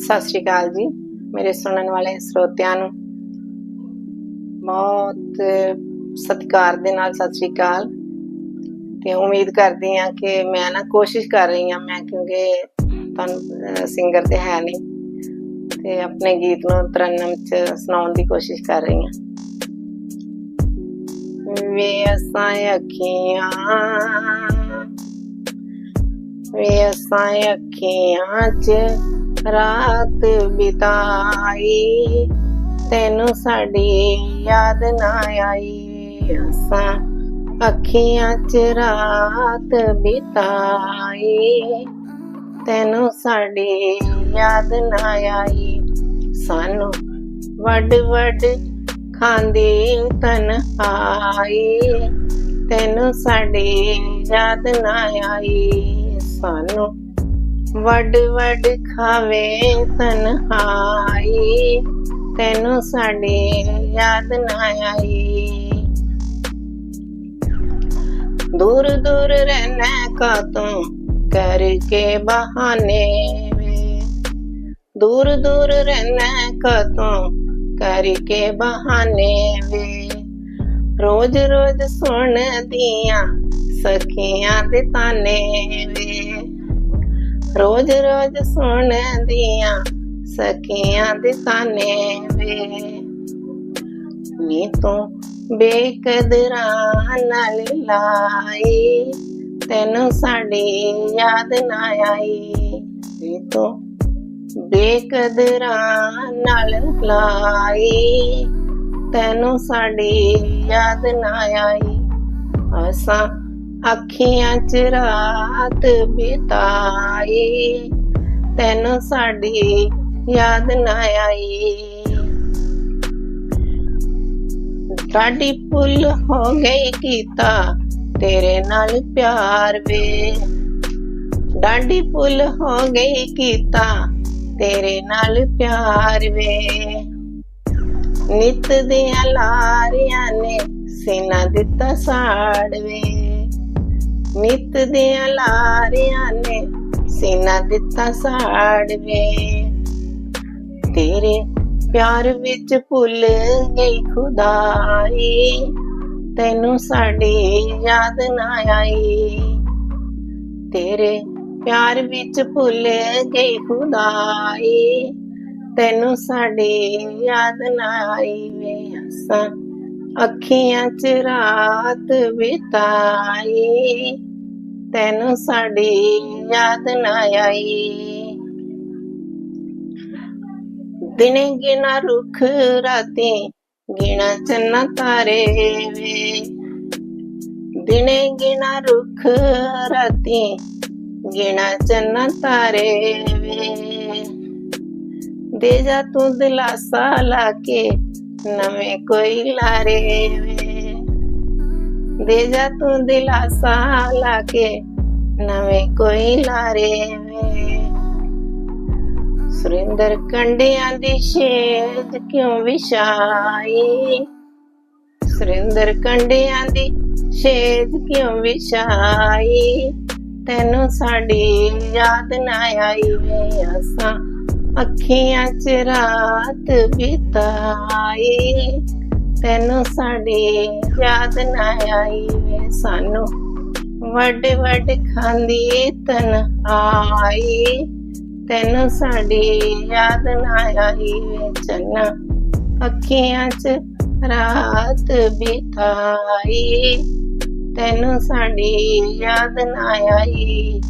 ਸਤਿ ਸ਼੍ਰੀ ਅਕਾਲ ਜੀ। ਮੇਰੇ ਸੁਣਨ ਵਾਲੇ ਸਰੋਤਿਆਂ ਨੂੰ ਬਹੁਤ ਸਤਿਕਾਰ ਦੇ ਨਾਲ ਸਤਿ ਸ਼੍ਰੀ ਅਕਾਲ। ਤੇ ਉਮੀਦ ਕਰਦੀ ਹਾਂ ਕਿ ਮੈਂ ਨਾ ਕੋਸ਼ਿਸ਼ ਕਰ ਰਹੀ ਹਾਂ, ਮੈਂ ਕਿਉਂਕਿ ਤੁਹਾਨੂੰ ਸਿੰਗਰ ਤੇ ਹੈ ਨਹੀਂ। ਤੇ ਆਪਣੇ ਗੀਤ ਨੂੰ ਤਰਨਮ ਚ ਸੁਣਾਉਣ ਦੀ ਕੋਸ਼ਿਸ਼ ਕਰ ਰਹੀ ਹਾਂ। ਵੇ ਅਸਾਂ ਅੱਖੀਆਂ, ਵੇ ਅਸਾਂ ਅੱਖੀਆਂ 'ਚ ਰਾਤ ਬਿਤਾਈ, ਤੈਨੂੰ ਸਾਡੀ ਯਾਦ ਨਾ ਆਈ। ਅਸਾਂ ਅੱਖੀਆਂ 'ਚ ਰਾਤ ਬਿਤਾਈ, ਤੈਨੂੰ ਸਾਡੀ ਯਾਦ ਨਾ ਆਈ। ਸਾਨੂੰ ਵੱਡ ਵੱਡ ਖਾਂਦੀ ਤਨਹਾਈ ਤੈਨੂੰ ਸਾਡੀ ਯਾਦ ਨਾ ਆਈ। ਸਾਨੂੰ ਵੱਡ ਵੱਡ ਖਾਵੇ ਤਨਹਾਈ, ਤੈਨੂੰ ਸਾਡੀ ਯਾਦ ਨਾ ਆਈ। ਦੂਰ ਦੂਰ ਰਹਿਣਾ ਕਾ ਤੂੰ ਕਰਕੇ ਬਹਾਨੇ ਵੇ? ਦੂਰ ਦੂਰ ਰਹਿਣਾ ਕਾ ਤੂੰ ਕਰਕੇ ਬਹਾਨੇ ਵੇ? ਰੋਜ਼ ਰੋਜ਼ ਸੁਣਦੀਆਂ ਸਖੀਆਂ ਦੇ ਤਾਨੇ ਵੇ। ਰੋਜ਼ ਰੋਜ਼ ਸੁਣਦੀਆਂ, ਸਖੀਆਂ ਦੇ ਤਾਨੇ ਵੇ। ਨੀ ਤੂੰ ਬੇਕਦਰਾਂ ਨਾਲ ਲਾਈ, ਤੈਨੂੰ ਸਾਡੀ ਯਾਦ ਨਾ ਆਈ। ਨੀ ਤੂੰ ਬੇਕਦਰਾਂ ਨਾਲ ਲਾਈ, ਤੈਨੂੰ ਸਾਡੀ ਯਾਦ ਨਾ ਆਈ। ਅਸਾਂ ਅੱਖੀਆਂ 'ਚ ਰਾਤ ਬਿਤਾਈ, ਤੈਨੂੰ ਸਾਡੀ ਯਾਦ ਨਾ ਆਈ। ਸਾਡੀ ਭੁੱਲ ਹੋ ਗਈ ਕੀਤਾ ਤੇਰੇ ਨਾਲ ਪਿਆਰ ਵੇ। ਡਾਡੀ ਭੁੱਲ ਹੋ ਗਈ ਕੀਤਾ ਤੇਰੇ ਨਾਲ ਪਿਆਰ ਵੇ। ਨਿਤ ਦੀਆਂ ਲਾਰੀਆਂ ਨੇ ਸੀਨਾ ਦਿੱਤਾ ਸਾੜ ਵੇ। ਨਿਤ ਦੀਆਂ ਲਾਰਿਆਂ ਨੇ ਸੀਨਾ ਦਿੱਤਾ ਸਾੜ ਵੇ। ਤੇਰੇ ਪਿਆਰ ਵਿੱਚ ਭੁੱਲ ਗਈ ਖੁਦਾਈ, ਤੈਨੂੰ ਸਾਡੀ ਯਾਦ ਨਾ ਆਈ। ਤੇਰੇ ਪਿਆਰ ਵਿੱਚ ਭੁੱਲ ਗਈ ਖੁਦਾਈ, ਤੈਨੂੰ ਸਾਡੀ ਯਾਦ ਨਾ ਆਈ ਵੇ। ਅਸਾਂ ਅੱਖੀਆਂ 'ਚ ਰਾਤ ਬਿਤਾਈ, ਤੈਨੂੰ ਸਾਡੀ ਯਾਦ ਨਾ ਆਈ। ਦਿਨੇ ਗਿਣਾ ਰੁੱਖ, ਰਾਤੀ ਗਿਣਾ ਚੰਨਾ ਤਾਰੇ ਵੇ। ਦਿਨੇ ਗਿਣਾ ਰੁੱਖ, ਰਾਤੀ ਗਿਣਾ ਚੰਨਾ ਤਾਰੇ ਵੇ। ਦੇ ਜਾ ਤੂੰ ਦਿਲਾਸਾ ਲਾ ਕੇ ਨਵੇਂ ਕੋਈ ਲਾਰੇ ਵੇ। ਦੇ ਜਾ ਤੂੰ ਦਿਲਾਸਾ ਲਾ ਕੇ ਨਵੇਂ ਕੋਈ ਲਾਰੇ ਵੇ। ਸੁਰਿੰਦਰ ਕੰਡਿਆਂ ਦੀ ਸ਼ੇਜ ਕਿਉਂ ਵਿਛਾਈ? ਸੁਰਿੰਦਰ ਕੰਡਿਆਂ ਦੀ ਸ਼ੇਜ ਕਿਉਂ ਵਿਛਾਈ? ਤੈਨੂੰ ਸਾਡੀ ਯਾਦ ਨਾ ਆਈ ਵੇ ਅਸਾਂ ਅੱਖੀਆਂ 'ਚ ਰਾਤ ਬਿਤਾਈ ਤੈਨੂੰ ਸਾਡੀ ਯਾਦ ਨਾ ਆਈ ਵੇ ਸਾਨੂੰ ਵੱਡ ਵੱਡ ਖਾਂਦੀ ਤਨ ਆਈ ਤੈਨੂੰ ਸਾਡੀ ਯਾਦ ਨਾ ਆਈ ਵੇ ਚੰਨਾ ਅੱਖੀਆਂ 'ਚ ਰਾਤ ਬਿਤਾਈ ਤੈਨੂੰ ਸਾਡੀ ਯਾਦ ਨਾ ਆਈ